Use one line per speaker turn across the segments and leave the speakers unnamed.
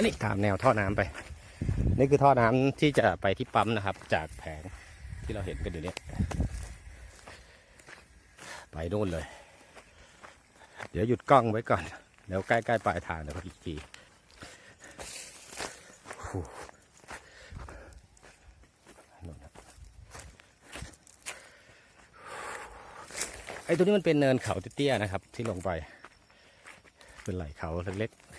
อันนี้ตามแนวท่อน้ำไป นี่คือท่อน้ำที่จะไปที่ปั๊มนะครับ จากแผงที่เราเห็นกันอยู่เนี้ไปโน่นเลย เดี๋ยวหยุดกล้องไว้ก่อนเดี๋ยวใกล้ๆปลายทางเดี๋ยวอีกทีไอ้ตัวนี้มันเป็นเนินเขาเตี้ยๆนะครับ ที่ลงไป เป็นไหล่เขาเล็กๆ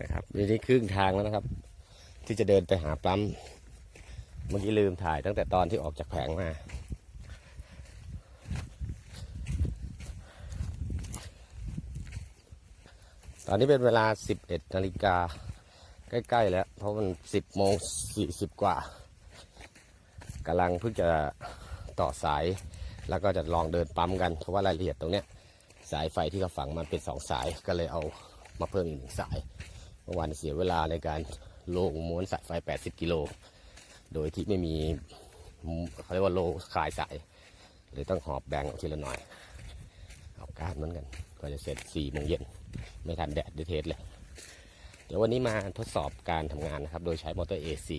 นะครับนี่นี่ครึ่งทางแล้วนะครับ ที่จะเดินไปหาปั๊มเมื่อกี้ลืมถ่ายตั้งแต่ตอนที่ออกจากแผงมา ตอนนี้เป็นเวลา 11นาฬิกาใกล้ ๆ แล้ว เพราะมัน 10โมง40 กว่ากำลังเพิ่งจะต่อสาย แล้วก็จะลองเดินปั๊มกัน เพราะว่ารายละเอียดตรงเนี้ย สายไฟที่เขาฝังมันเป็นสองสายก็เลยเอามาเพิ่มอีกหนึ่งสายเมื่อวานเสียเวลาในการโลงม้วนสายไฟ 80 กิโล โดยที่ไม่มีเขาเรียกว่าโลคลายสายเลยต้องหอบแบ่งออกทีละหน่อย เอาการเหมือนกัน ก็จะเสร็จ4โมงเย็น ไม่ทันแดดไดเทสเลย เดี๋ยววันนี้มาทดสอบการทำงานนะครับ โดยใช้มอเตอร์ AC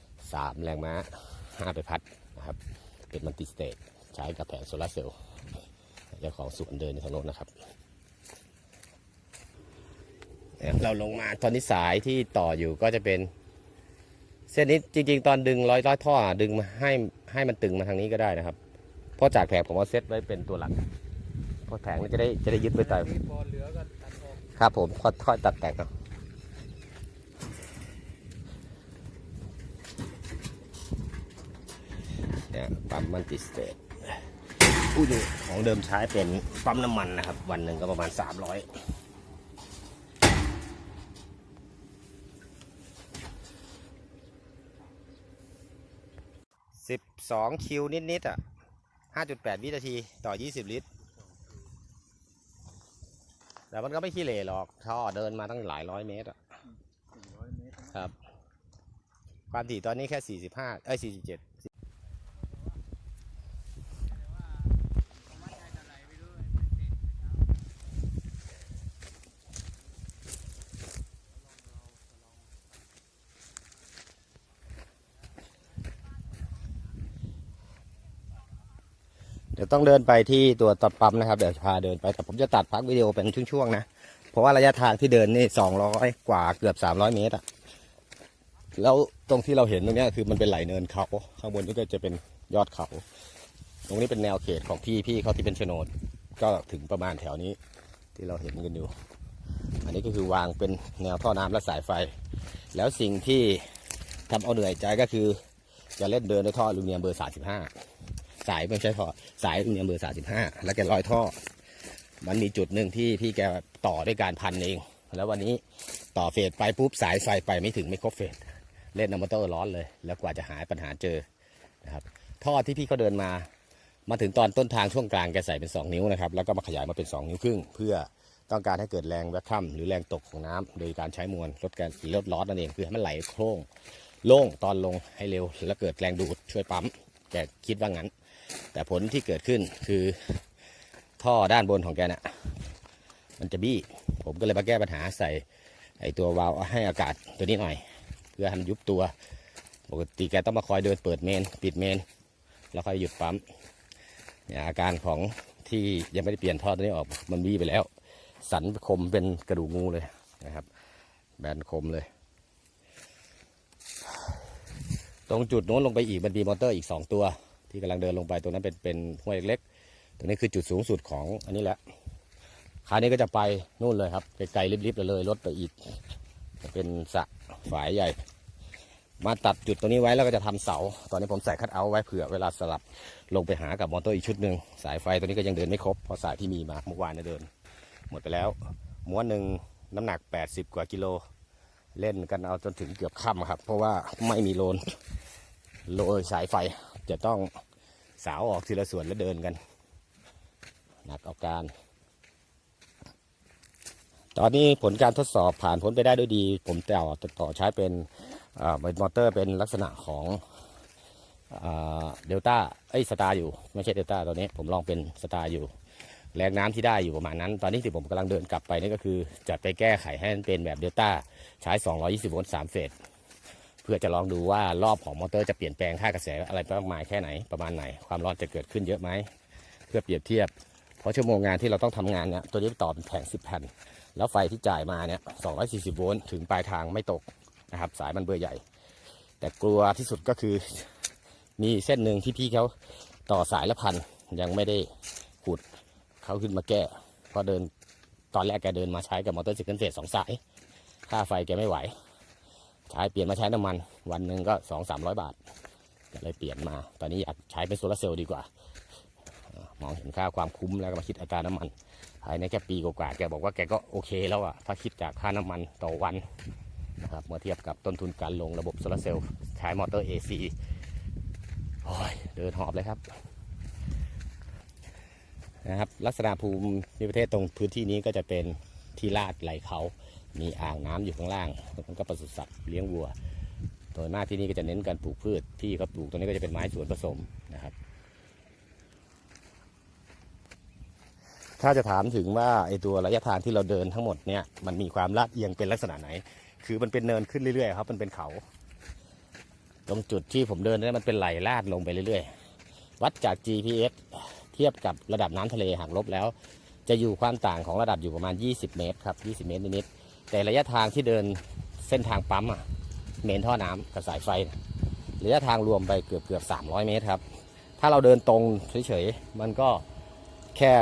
3 แรงม้า 5 ไปพัดนะครับ เป็นมัลติสเตทใช้กับแผงโซลาร์เซลล์ เจ้าของสวนเดินในทางโน้นนะครับเนี่ยเราลงมาตอนนี้สายที่ต่ออยู่ก็จะเป็น เส้นนี้จริง ๆ ตอนดึงร้อยร้อยท่ออะดึงมาให้ให้มันตึงมาทางนี้ก็ได้นะครับ เพราะจากแผงผมเอาเซตไว้เป็นตัวหลักเพราะแผงมันจะได้จะได้ยึดไปแต่
นี่พอเหลือก็ตัดออก
ครับผมค่อยๆตัดแต่งเอาเนี่ยปั๊มมันติสเตท อู้ดของเดิมใช้เป็นปั๊มน้ำมันนะครับ วันหนึ่งก็ประมาณ 30012 คิวนิด ๆ อะ 5.8 วินาทีต่อ 20 ลิตร แต่มันก็ไม่ขี้เหร่หรอก ท่อเดินมาตั้งหลายร้อยเมตรอะครับ ความถี่ตอนนี้แค่ 45 เอ้ย 47 ดี๋ยวต้องเดินไปที่ตัวตัดปั๊มนะครับ เดี๋ยวพาเดินไปแต่ผมจะตัดพักวิดีโอเป็นช่วงๆนะ เพราะว่าระยะทางที่เดินนี่สองร้อยกว่าเกือบสามร้อยเมตรอะแล้วตรงที่เราเห็นตรงนี้คือมันเป็นไหลเนินเขาข้างบนนี่ก็จะเป็นยอดเขา ตรงนี้เป็นแนวเขตของพี่พี่เขาที่เป็นโฉนด ก็ถึงประมาณแถวนี้ ที่เราเห็นกันอยู่ อันนี้ก็คือวางเป็นแนวท่อน้ำและสายไฟ แล้วสิ่งที่ทำเอาเหนื่อยใจก็คือจะเล่นเดินด้วยท่ออลูมิเนียมเบอร์สาสิบห้า สายไม่ใช่ท่อสายอลูมิเนียมเบอสาสิบห้าแล้วแกลอยท่อ มันมีจุดหนึ่งที่พี่แกต่อด้วยการพันเอง แล้ววันนี้ต่อเฟสไปปุ๊บสายไฟไปไม่ถึงไม่ครบเฟสเล่นนมอเตอร์ร้อนเลย แล้วกว่าจะหาปัญหาเจอนะครับท่อที่พี่เขาเดินมา มาถึงตอนต้นทางช่วงกลางแกใส่เป็น 2 นิ้วนะครับแล้วก็มาขยายมาเป็น 2 นิ้วครึ่ง เพื่อต้องการให้เกิดแรงแวคคัมหรือแรงตกของน้ำโดยการใช้มวลลดการลดลอนั่นเองคือให้มันไหลโคร่งโล่งตอนลงให้เร็ว แล้วเกิดแรงดูดช่วยปั๊มแกคิดว่างั้น แต่ผลที่เกิดขึ้นคือท่อด้านบนของแกน่ะมันจะบี้ ผมก็เลยมาแก้ปัญหาใส่ไอตัววาล์วให้อากาศตัวนี้หน่อย เพื่อให้มันยุบตัวปกติแกต้องมาคอยเดินเปิดเมน ปิดเมน แล้วค่อยหยุดปั๊มเนี่ยอาการของที่ยังไม่ได้เปลี่ยนท่อตัวนี้ออกมันบี้ไปแล้ว สันคมเป็นกระดูกงูเลยนะครับ แบนคมเลย ตรงจุดโน้นลงไปอีกมันมีมอเตอร์อีกสองตัว ที่กำลังเดินลงไปตรงนั้นเป็นเป็นห้วยเล็กๆตรงนี้คือจุดสูงสุดของอันนี้แหละคราวนี้ก็จะไปนู่นเลยครับไกลๆริบๆเลยรถไปอีกจะเป็นสระฝายใหญ่ มาตัดจุดตรงนี้ไว้แล้วก็จะทำเสา ตอนนี้ผมใส่คัดเอาไว้เผื่อเวลาสลับลงไปหากับมอเตอร์อีกชุดหนึ่งสายไฟตัวนี้ก็ยังเดินไม่ครบเพราะสายที่มีมาเมื่อวานเนี่ยเดิน หมดไปแล้วม้วนหนึ่งน้ำหนัก 80 กว่ากิโลเล่นกันเอาจนถึงเกือบค่ำครับ เพราะว่าไม่มีโลนโลสายไฟ จะต้องสาวออกทีละส่วนแล้วเดินกัน หนักเอาการ ตอนนี้ผลการทดสอบผ่านพ้นไปได้ด้วยดี ผมต่อต่อใช้เป็นอ่าเป็นมอเตอร์เป็นลักษณะของเดลต้าเอ้ยสตาร์อยู่ ไม่ใช่เดลต้าตอนนี้ ผมลองเป็นสตาร์อยู่ แรงน้ำที่ได้อยู่ประมาณนั้น ตอนนี้ที่ผมกำลังเดินกลับไปนี่ก็คือจะไปแก้ไขให้มันเป็นแบบเดลต้าใช้ 220 โวลต์3เฟส เพื่อจะลองดูว่ารอบของมอเตอร์จะเปลี่ยนแปลงค่ากระแสอะไรมากมายแค่ไหนประมาณไหน ความร้อนจะเกิดขึ้นเยอะไหมเพื่อเปรียบเทียบ เพราะชั่วโมงงานที่เราต้องทำงานเนี่ยตัวนี้ต่อเป็นแผง10แผ่น แล้วไฟที่จ่ายมาเนี่ย240โวลต์ถึงปลายทางไม่ตกนะครับสายมันเบอร์ใหญ่ แต่กลัวที่สุดก็คือมีเส้นหนึ่งที่พี่เขาต่อสายละพันยังไม่ได้ขุดเขาขึ้นมาแก้เพราะเดินตอนแรกแกเดินมาใช้กับมอเตอร์ซิงเกิลเฟสสองสาย ค่าไฟแกไม่ไหว ใช้เปลี่ยนมาใช้น้ำมัน วันหนึ่งก็สองสามร้อยบาทก็เลยเปลี่ยนมา ตอนนี้อยากใช้เป็นโซลาเซลล์ดีกว่า มองเห็นค่าความคุ้มแล้วก็มาคิดอัตราน้ำมันภายในแค่ปีกว่าแกบอกว่าแกก็โอเคแล้วอะถ้าคิดจากค่าน้ำมันต่อวันนะครับเมื่อเทียบกับต้นทุนการลงระบบโซลาเซลล์ใช้มอเตอร์ AC โอ้ยเดินหอบเลยครับนะครับลักษณะภูมิประเทศตรงพื้นที่นี้ก็จะเป็นที่ลาดไหลเขา มีอ่างน้ำอยู่ข้างล่างมันก็ปศุสัตว์เลี้ยงวัวโดยมากที่นี่ก็จะเน้นการปลูกพืชที่เขาปลูกตรงนี้ก็จะเป็นไม้สวนผสมนะครับ ถ้าจะถามถึงว่าไอตัวระยะทางที่เราเดินทั้งหมดเนี่ยมันมีความลาดเอียงเป็นลักษณะไหน คือมันเป็นเนินขึ้นเรื่อยๆครับมันเป็นเขา ตรงจุดที่ผมเดินเนี่ยมันเป็นไหลลาดลงไปเรื่อยๆ วัดจาก GPS เทียบกับระดับน้ำทะเลหักลบแล้ว จะอยู่ความต่างของระดับอยู่ประมาณ 20 เมตรครับ 20 เมตรนิดๆ แต่ระยะทางที่เดินเส้นทางปั๊มอะเมนท่อน้ำกับสายไฟระยะทางรวมไปเกือบเกือบ300 เมตรครับ ถ้าเราเดินตรงเฉยๆ มันก็แค่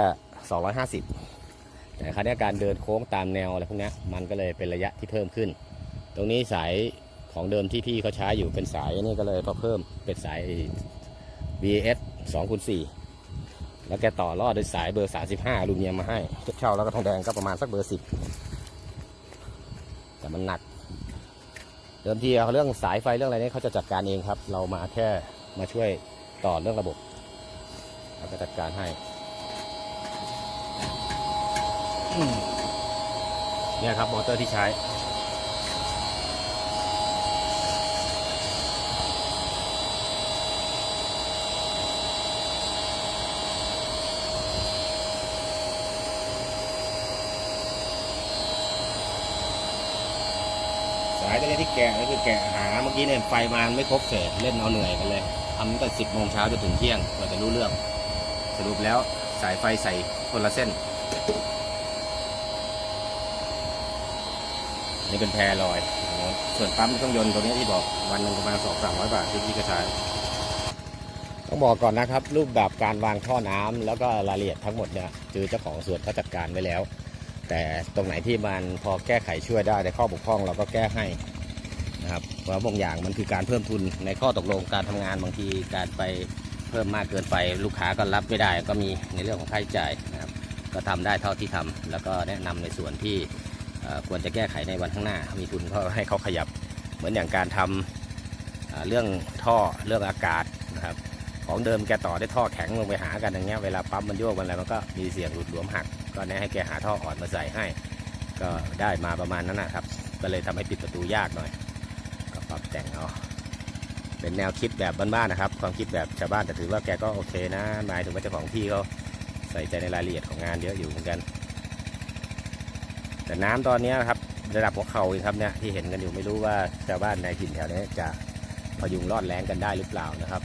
250 แต่คราวนี้การเดินโค้งตามแนวอะไรพวกนี้มันก็เลยเป็นระยะที่เพิ่มขึ้น ตรงนี้สายของเดิมที่พี่เขาใช้อยู่เป็นสายนี่ก็เลยพอเพิ่มเป็นสาย BS 2คูณ4แล้วแกต่อรอดด้วยสายเบอร์ 35ลูเนียมมาให้เช่าแล้วก็ทองแดงก็ประมาณสักเบอร์ 10 แต่มันหนัก เดิมทีเรื่องสายไฟเรื่องอะไรนี่เขาจะจัดการเองครับ เรามาแค่มาช่วยต่อเรื่องระบบเราก็จัดการให้เนี่ยครับมอเตอร์ที่ใช้ สายตัวนี้ที่แกะก็คือแกะหาเมื่อกี้เนี่ยไฟมาไม่ครบเฟสเล่นเอาเหนื่อยกันเลยทำตั้งแต่สิบโมงเช้าจนถึงเที่ยงกว่าจะรู้เรื่อง สรุปแล้วสายไฟใส่คนละเส้นนี่เป็นแพรลอย ส่วนปั๊มเครื่องยนต์ตัวนี้ที่บอกวันหนึ่งประมาณสองสามร้อยบาทที่พี่ก็ใช้ต้องบอกก่อนนะครับ รูปแบบการวางท่อน้ำแล้วก็รายละเอียดทั้งหมดเนี่ยคือเจ้าของสวนเขาจัดการไว้แล้ว แต่ตรงไหนที่มันพอแก้ไขช่วยได้ในข้อบกพร่องเราก็แก้ให้นะครับเพราะบางอย่างมันคือการเพิ่มทุนในข้อตกลงการทำงานบางทีการไปเพิ่มมากเกินไปลูกค้าก็รับไม่ได้ ก็มีในเรื่องของค่าใช้จ่ายนะครับก็ทำได้เท่าที่ทำแล้วก็แนะนำในส่วนที่ควรจะแก้ไขในวันข้างหน้า มีทุนก็ให้เขาขยับ เหมือนอย่างการทำอ่าเรื่องท่อเรื่องอากาศนะครับของเดิมแกต่อได้ท่อแข็งลงไปหากันอย่างเงี้ยเวลาปั๊มมันโยกมันอะไรมันก็มีเสียงหลุดหลวมหัก ก็แนะให้แกหาท่ออ่อนมาใส่ให้ ก็ได้มาประมาณนั้นนะครับ ก็เลยทำให้ปิดประตูยากหน่อย ก็ปรับแต่งเอาเป็นแนวคิดแบบบ้านๆนะครับ ความคิดแบบชาวบ้านแต่ถือว่าแกก็โอเคนะหมายถึงว่าเจ้าของที่เขาใส่ใจในรายละเอียดของงานเยอะอยู่เหมือนกัน แต่น้ำตอนนี้ครับระดับหัวเข่าเองครับเนี่ยที่เห็นกันอยู่ไม่รู้ว่าชาวบ้านในถิ่นแถวนี้จะพยุงรอดแรงกันได้หรือเปล่านะครับ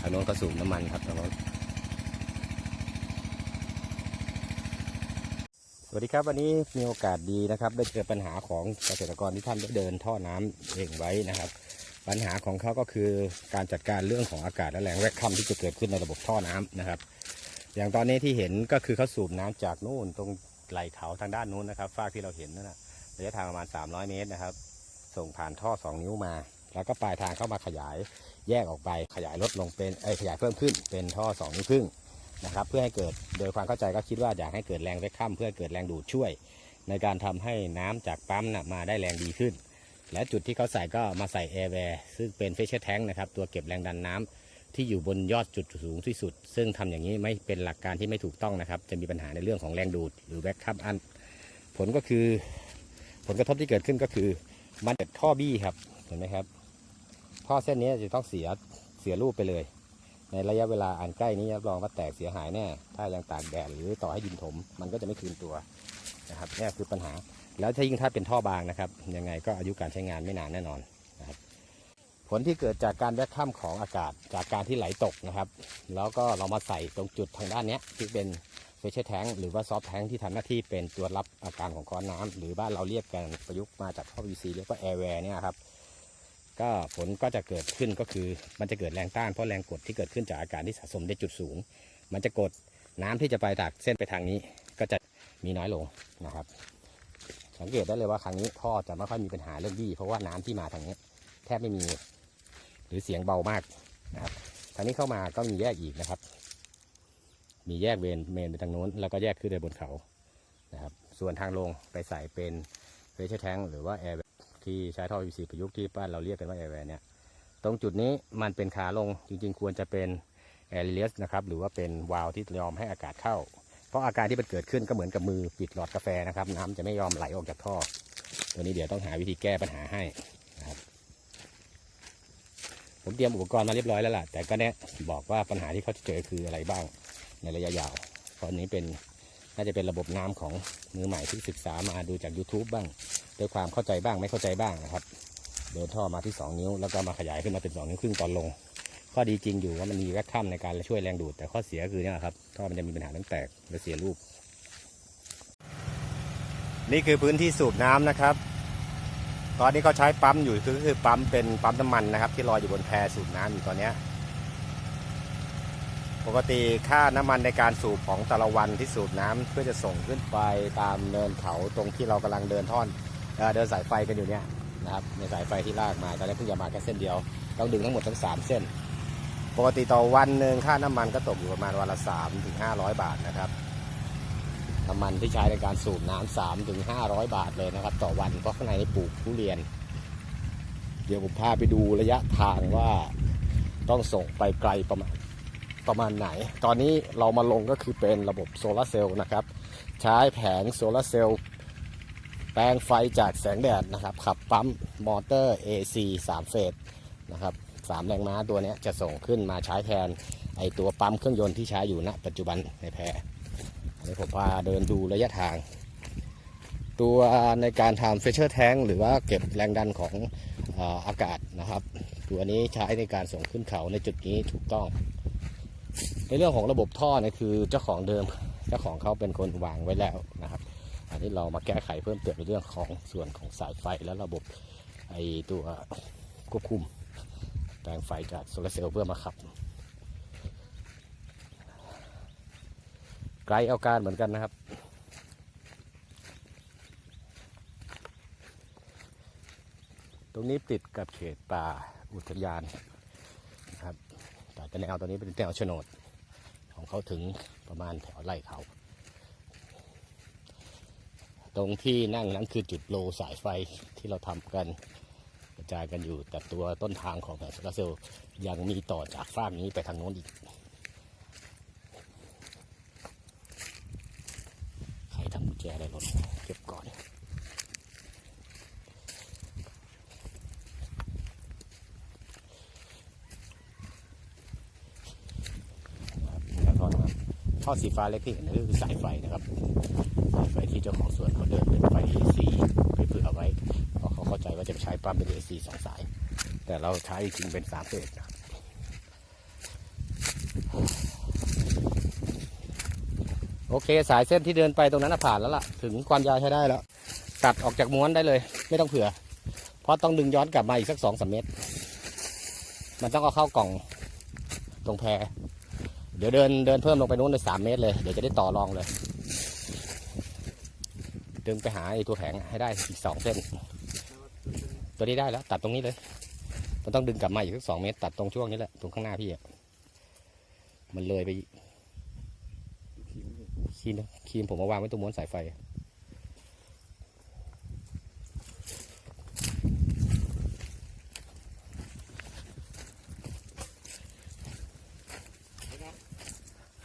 ทางโน้นก็สูบน้ำมันครับทางโน้น สวัสดีครับวันนี้มีโอกาสดีนะครับ ได้เจอปัญหาของเกษตรกรที่ท่านได้เดินท่อน้ำเองไว้นะครับ ปัญหาของเขาก็คือการจัดการเรื่องของอากาศและแรงแวกค่ำที่จะเกิดขึ้นในระบบท่อน้ำนะครับ อย่างตอนนี้ที่เห็นก็คือเขาสูบน้ำจากนู่นตรงไหลเขาทางด้านนู้นนะครับฟากที่เราเห็นนั่นนะระยะทางประมาณ 300 เมตรนะครับ ส่งผ่านท่อ 2 นิ้วมา แล้วก็ปลายทางเข้ามาขยายแยกออกไปขยายลดลงเป็นเอ้ยขยายเพิ่มขึ้นเป็นท่อสองนิ้วครึ่ง นะครับเพื่อให้เกิดโดยความเข้าใจก็คิดว่าอยากให้เกิดแรงเวกคัมเพื่อเกิดแรงดูดช่วย ในการทำให้น้ำจากปั๊มนะมาได้แรงดีขึ้น และจุดที่เขาใส่ก็มาใส่แอร์แวร์ซึ่งเป็นเฟชเชอร์แทงนะครับตัวเก็บแรงดันน้ำที่อยู่บนยอดจุดสูงที่สุด ซึ่งทำอย่างนี้ไม่เป็นหลักการที่ไม่ถูกต้องนะครับ จะมีปัญหาในเรื่องของแรงดูดหรือแวกคัมอัน ผลก็คือ ผลกระทบที่เกิดขึ้นก็คือ มันเกิดท่อบี้ครับ เห็นไหมครับ ท่อเส้นนี้จะต้องเสียเสียรูปไปเลย ในระยะเวลาอันใกล้นี้รับรองว่าแตกเสียหายแน่ ถ้ายังตากแดดหรือต่อให้ดินถม มันก็จะไม่คืนตัวนะครับนี่คือปัญหา แล้วถ้ายิ่งถ้าเป็นท่อบางนะครับ ยังไงก็อายุการใช้งานไม่นานแน่นอนนะครับผลที่เกิดจากการแวกข้ามของอากาศจากการที่ไหลตกนะครับ แล้วก็เรามาใส่ตรงจุดทางด้านนี้ที่เป็นเฟชเชอร์แทงหรือว่าซอฟต์แทงที่ทำหน้าที่เป็นตัวรับอาการของก้อนน้ำหรือบ้านเราเรียกกันประยุกต์มาจากท่อ PVC เรียกว่าแอร์แวร์เนี่ยครับ ก็ผลก็จะเกิดขึ้นก็คือมันจะเกิดแรงต้านเพราะแรงกดที่เกิดขึ้นจากอากาศที่สะสมในจุดสูง มันจะกดน้ำที่จะไปจากเส้นไปทางนี้ ก็จะมีน้อยลงนะครับ สังเกตได้เลยว่าครั้งนี้ท่อจะไม่ค่อยมีปัญหาเรื่องบี้เพราะว่าน้ำที่มาทางนี้ แทบไม่มีหรือเสียงเบามากนะครับทางนี้เข้ามาก็มีแยกอีกนะครับ มีแยกเวนเมนไปทางโน้น แล้วก็แยกขึ้นไปบนเขานะครับส่วนทางลงไปใส่เป็นเฟชเชอร์แทงหรือว่าแอร์ ที่ใช้ท่อ PVC ประยุกต์ที่บ้านเราเรียกกันว่าแอร์แวร์เนี่ยตรงจุดนี้มันเป็นขาลงจริงๆ ควรจะเป็นแอร์เลียสนะครับหรือว่าเป็นวาล์วที่ยอมให้อากาศเข้า เพราะอาการที่มันเกิดขึ้นก็เหมือนกับมือปิดหลอดกาแฟนะครับ น้ำจะไม่ยอมไหลออกจากท่อ ตัวนี้เดี๋ยวต้องหาวิธีแก้ปัญหาให้นะครับผมเตรียมอุปกรณ์มาเรียบร้อยแล้วล่ะแต่ก็แนะบอกว่าปัญหาที่เขาจะเจอคืออะไรบ้างในระยะยาวเพราะอันนี้เป็น น่าจะเป็นระบบน้ำของมือใหม่ที่ศึกษามาดูจาก YouTube บ้างด้วยความเข้าใจบ้างไม่เข้าใจบ้างนะครับเดินท่อมาที่ 2 นิ้ว แล้วก็มาขยายขึ้นมาเป็น 2 นิ้วครึ่งตอนลง ข้อดีจริงอยู่ว่ามันมีแวคคัมในการช่วยแรงดูด แต่ข้อเสียคือเนี่ยครับท่อมันจะมีปัญหาเรื่องแตกและเสียรูป นี่คือพื้นที่สูบน้ำนะครับ ตอนนี้เขาใช้ปั๊มอยู่คือคือปั๊มเป็นปั๊มน้ำมันนะครับ ที่ลอยอยู่บนแพสูบน้ำอยู่ตอนเนี้ย ปกติค่าน้ำมันในการสูบของแต่ละวันที่สูบน้ำเพื่อจะส่งขึ้นไปตามเนินเขาตรงที่เรากำลังเดินท่อนเอเดินสายไฟกันอยู่เนี่ยนะครับในสายไฟที่ลากมาตอนนี้เพิ่งจะมาแค่เส้นเดียวต้องดึงทั้งหมดทั้งสามเส้น ปกติต่อวันหนึ่งค่าน้ำมันก็ตกอยู่ประมาณวันละสามถึงห้าร้อยบาทนะครับน้ำมันที่ใช้ในการสูบน้ำสามถึงห้าร้อยบาทเลยนะครับ ต่อวันเพราะข้างในปลูกทุเรียน เดี๋ยวผมพาไปดูระยะทางว่าต้องส่งไปไกลประมาณ ประมาณไหน ตอนนี้เรามาลงก็คือเป็นระบบโซลาร์เซลล์นะครับ ใช้แผงโซลาร์เซลล์แปลงไฟจากแสงแดดนะครับ ขับปั๊มมอเตอร์ AC 3 เฟสนะครับสามแรงม้าตัวนี้จะส่งขึ้นมาใช้แทนไอตัวปั๊มเครื่องยนต์ที่ใช้อยู่ณปัจจุบันในแพรอันนี้ผมพาเดินดูระยะทาง ตัวในการทำเฟเชอร์แทงหรือว่าเก็บแรงดันของออากาศนะครับ ตัวนี้ใช้ในการส่งขึ้นเขาในจุดนี้ถูกต้อง ในเรื่องของระบบท่อเนี่ยคือเจ้าของเดิมเจ้าของเขาเป็นคนวางไว้แล้วนะครับ อันนี้เรามาแก้ไขเพิ่มเติมในเรื่องของส่วนของสายไฟและระบบไอตัวควบคุมแปลงไฟจากโซลาร์เซลล์เพื่อมาขับไกลเอาการเหมือนกันนะครับ ตรงนี้ติดกับเขตป่าอุทยานนะครับแต่แนวตอนนี้เป็นแนวโฉนด ของเขาถึงประมาณแถวไร่เขา ตรงที่นั่งนั้นคือจุดโลสายไฟที่เราทำกันกระจายกันอยู่ แต่ตัวต้นทางของแผงโซลาเซลล์ยังมีต่อจากฟากนี้ไปทางโน้นอีก ใครทำกุญแจอะไรหล่นเก็บก่อน นะครับท่อน้ำ ท่อสีฟ้าเล็กที่เห็นนั่นคือสายไฟนะครับสายไฟที่เจ้าของสวนเขาเดินเป็นไฟ AC ไปเผื่อเอาไว้เพราะเขาเข้าใจว่าจะใช้ปั๊มเป็น AC สองสาย แต่เราใช้จริงเป็นสามเฟสนะครับโอเค สายเส้นที่เดินไปตรงนั้นผ่านแล้วล่ะ ถึงความยาวใช้ได้แล้ว ตัดออกจากม้วนได้เลย ไม่ต้องเผื่อ เพราะต้องดึงย้อนกลับมาอีกสักสองสามเมตร มันต้องเอาเข้ากล่องตรงแพร เดี๋ยวเดินเดินเพิ่มลงไปนู้นเลยสามเมตรเลย เดี๋ยวจะได้ต่อรองเลย ดึงไปหาไอ้ตัวแผงให้ได้อีกสองเส้น ตัวนี้ได้แล้ว ตัดตรงนี้เลย มันต้องดึงกลับมาอีกสักสองเมตร ตัดตรงช่วงนี้แหละ ตรงข้างหน้าพี่อะ มันเลยไป
คีม
คีมผมผมมาวางไว้ตรงม้วนสายไฟ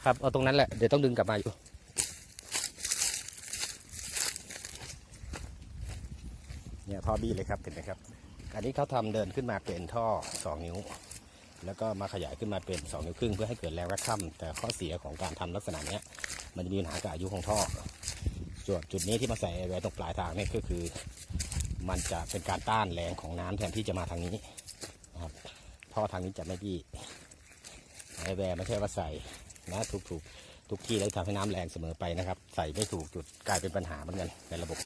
ครับเอาตรงนั้นแหละเดี๋ยวต้องดึงกลับมาอยู่เนี่ยท่อบี้เลยครับเห็นไหมครับ อันนี้เขาทำเดินขึ้นมาเป็นท่อ 2 นิ้ว แล้วก็มาขยายขึ้นมาเป็น 2 นิ้วครึ่งเพื่อให้เกิดแรงระค่ำแต่ข้อเสียของการทำลักษณะเนี้ยมันจะมีปัญหากับอายุของท่อส่วนจุดนี้ที่มาใส่ไว้ตรงปลายทางเนี่ยก็คือ มันจะเป็นการต้านแรงของน้ำแทนที่จะมาทางนี้นะครับท่อทางนี้จะไม่บี้ไอแวร์ไม่ใช่ว่าใส่ นะถูกถูกทุกที่แล้วทำให้น้ำแรงเสมอไปนะครับ ใส่ไม่ถูกจุดกลายเป็นปัญหาเหมือนกันในระบบ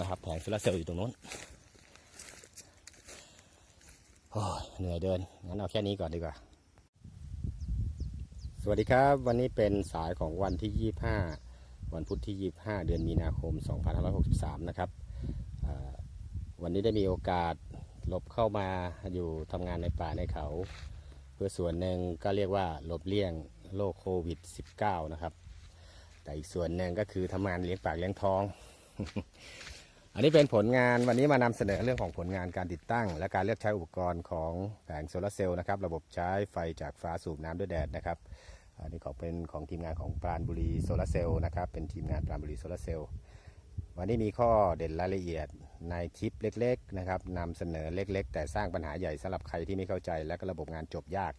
นะครับแผงโซลาร์เซลล์อยู่ตรงนู้นโอ้ยเหนื่อยเดินงั้นเอาแค่นี้ก่อนดีกว่า สวัสดีครับ วันนี้เป็นสายของวันที่ 25 วันพุธที่ 25 เดือนมีนาคม 2563 นะครับวันนี้ได้มีโอกาส หลบเข้ามาอยู่ทำงานในป่าในเขา เพื่อส่วนหนึ่งก็เรียกว่าหลบเลี่ยงโรคโควิด -19 นะครับ แต่อีกส่วนหนึ่งก็คือทำงานเลี้ยงปากเลี้ยงท้อง อันนี้เป็นผลงานวันนี้มานำเสนอเรื่องของผลงานการติดตั้ง และการเลือกใช้อุปกรณ์ของแผงโซลาร์เซลล์นะครับระบบใช้ไฟจากฟ้าสูบน้ำด้วยแดดนะครับอันนี้ของเป็นของทีมงานของปราณบุรีโซลาร์เซลล์นะครับเป็นทีมงานปราณบุรีโซลาร์เซลล์วันนี้มีข้อเด่นรายละเอียด ในคลิปเล็กๆนะครับนำเสนอเล็ก ๆ แต่สร้างปัญหาใหญ่สำหรับใครที่ไม่เข้าใจ และก็ระบบงานจบยาก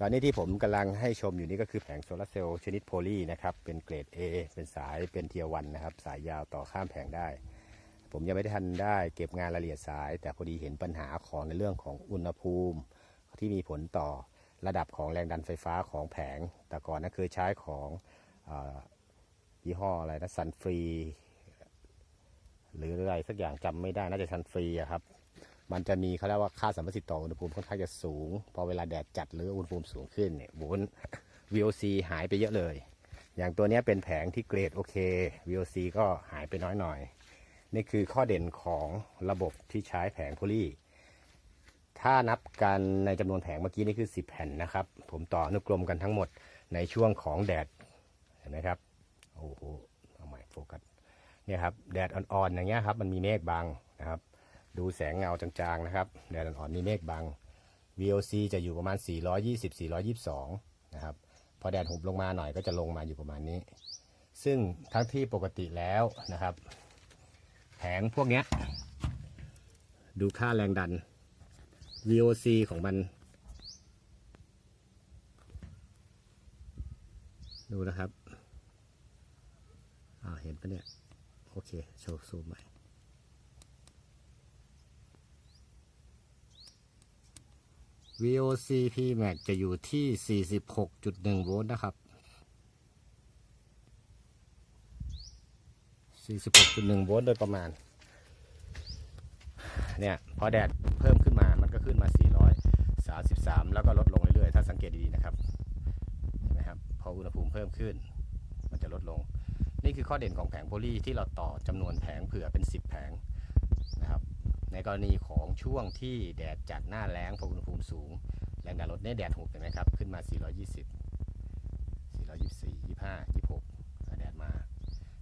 ตอนนี้ที่ผมกำลังให้ชมอยู่นี้ก็คือแผงโซลาร์เซลล์ชนิดโพลีนะครับเป็นเกรด A เป็นสายเป็นเทียวันนะครับสายยาวต่อข้ามแผงได้ ผมยังไม่ได้ทันได้เก็บงานรายละเอียดสาย แต่พอดีเห็นปัญหาของในเรื่องของอุณหภูมิ ที่มีผลต่อระดับของแรงดันไฟฟ้าของแผง แต่ก่อนนะเคยใช้ของอยี่ห้ออะไรนะซันฟรี หรืออะไรสักอย่างจำไม่ได้น่าจะซันฟรีอะครับ มันจะมีเขาเรียกว่าค่าสัมประสิทธิ์ต่ออุณหภูมิค่อนข้างจะสูง พอเวลาแดดจัดหรืออุณหภูมิสูงขึ้นเนี่ยโวลต์ VOC หายไปเยอะเลย อย่างตัวนี้เป็นแผงที่เกรดโอเค VOC ก็หายไปน้อยหน่อย นี่คือข้อเด่นของระบบที่ใช้แผงโพลีถ้านับกันในจำนวนแผงเมื่อกี้นี่คือ 10 แผ่นนะครับ ผมต่ออนุกรมกันทั้งหมดในช่วงของแดดเห็นไหมครับ โอ้โห เอาใหม่โฟกัส เนี่ยครับแดดอ่อนๆอย่างเงี้ยครับ มันมีเมฆบังนะครับ ดูแสงเงาจางๆนะครับ แดดอ่อนๆมีเมฆบัง VOC จะอยู่ประมาณ 420-422 นะครับ พอแดดหุบลงมาหน่อยก็จะลงมาอยู่ประมาณนี้ ซึ่งทั้งที่ปกติแล้วนะครับ แผงพวกเนี้ย ดูค่าแรงดัน VOC ของมัน ดูนะครับ อ่า เห็นปะเนี่ย โอเค โชว์ซูมใหม่ VOC Pmax จะอยู่ที่ 46.1 โวลต์นะครับ 46.1 โวลต์โดยประมาณ เนี่ย พอแดดเพิ่มขึ้นมา มันก็ขึ้นมา 433 แล้วก็ลดลงเรื่อยๆ ถ้าสังเกตดีๆนะครับ เห็นไหมครับ พออุณหภูมิเพิ่มขึ้น มันจะลดลง นี่คือข้อเด่นของแผงโพลีที่เราต่อจำนวนแผงเผื่อเป็น 10 แผงนะครับ ในกรณีของช่วงที่แดดจัดหน้าแล้งพออุณหภูมิสูง แรงดันลดเนี่ยแดดหุบเห็นไหมครับ ขึ้นมา 420 424 25 26 แดดมา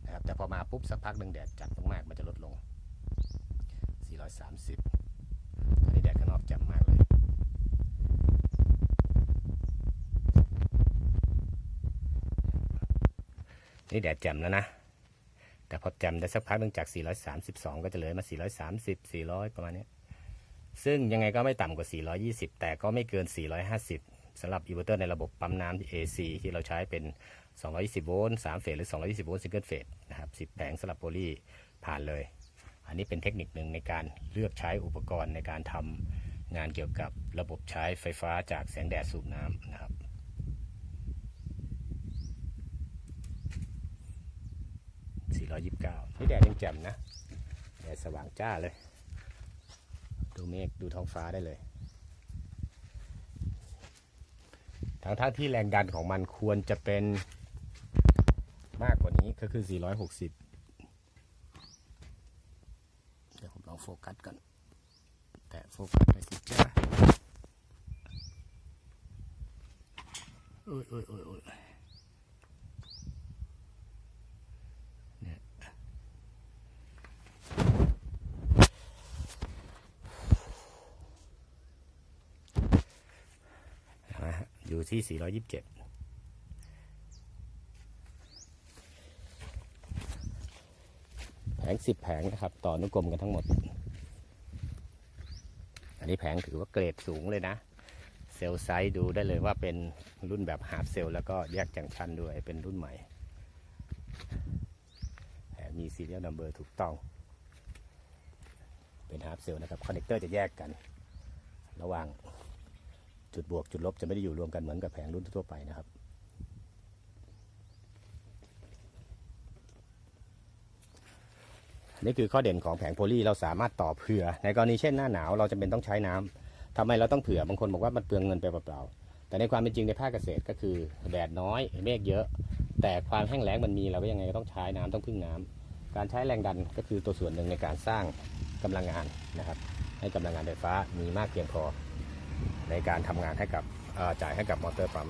นะครับแต่พอมาปุ๊บสักพักหนึ่งแดดจัดมากๆมันจะลดลง 430อันนี้แดดข้างนอกจ่มมากเลย นี่แดดแจ่มแล้วนะ แต่พอแจ่มได้สักพักหนึ่งจาก 432 ก็จะเหลือมา 430 400 ประมาณนี้ ซึ่งยังไงก็ไม่ต่ำกว่า 420 แต่ก็ไม่เกิน 450สำหรับอินเวอร์เตอร์ในระบบปั๊มน้ำที่ AC ที่เราใช้เป็น 220 โวลต์ 3 เฟสหรือ 220 โวลต์ซิงเกิลเฟสนะครับ 10 แผงสำหรับโพลีผ่านเลย อันนี้เป็นเทคนิคหนึ่งในการเลือกใช้อุปกรณ์ในการทำงานเกี่ยวกับระบบใช้ไฟฟ้าจากแสงแดดสูบน้ำนะครับ 429นี่แดดยังแจ่มนะแดดสว่างจ้าเลย ดูเมฆดูท้องฟ้าได้เลยทั้งท่าที่แรงดันของมันควรจะเป็นมากกว่านี้ก็คือ 460 เดี๋ยวผมลองโฟกัสกันแต่โฟกัสไปสิจ้าโอ้ยโอ้ยโอ้ยนะฮะ อยู่ที่ 427แผง10แผงนะครับ ต่อนุกรมกันทั้งหมด อันนี้แผงถือว่าเกรดสูงเลยนะ เซลไซส์ดูได้เลยว่าเป็นรุ่นแบบฮาร์ฟเซลแล้วก็แยกจังชันด้วยเป็นรุ่นใหม่ แผงมีซีเรียลนัมเบอร์ถูกต้อง เป็นฮาร์ฟเซลนะครับ คอนเนคเตอร์จะแยกกัน ระหว่าง จุดบวกจุดลบจะไม่ได้อยู่รวมกันเหมือนกับแผงรุ่นทั่วไปนะครับ นี่คือข้อเด่นของแผงโพลีเราสามารถต่อเผื่อ ในกรณีเช่นหน้าหนาวเราจะเป็นต้องใช้น้ำทำไมเราต้องเผื่อบางคนบอกว่ามันเปลืองเงินไปเปล่าๆแต่ในความเป็นจริงในภาคเกษตรก็คือแดดน้อยเมฆเยอะ แต่ความแห้งแล้งมันมีเราก็ยังไงก็ต้องใช้น้ำต้องพึ่งน้ำการใช้แรงดันก็คือตัวส่วนหนึ่งในการสร้างกำลังงานนะครับ ให้กำลังงานไฟฟ้ามีมากเพียงพอ ในการทำงานให้กับจ่ายให้กับมอเตอร์ปั๊ม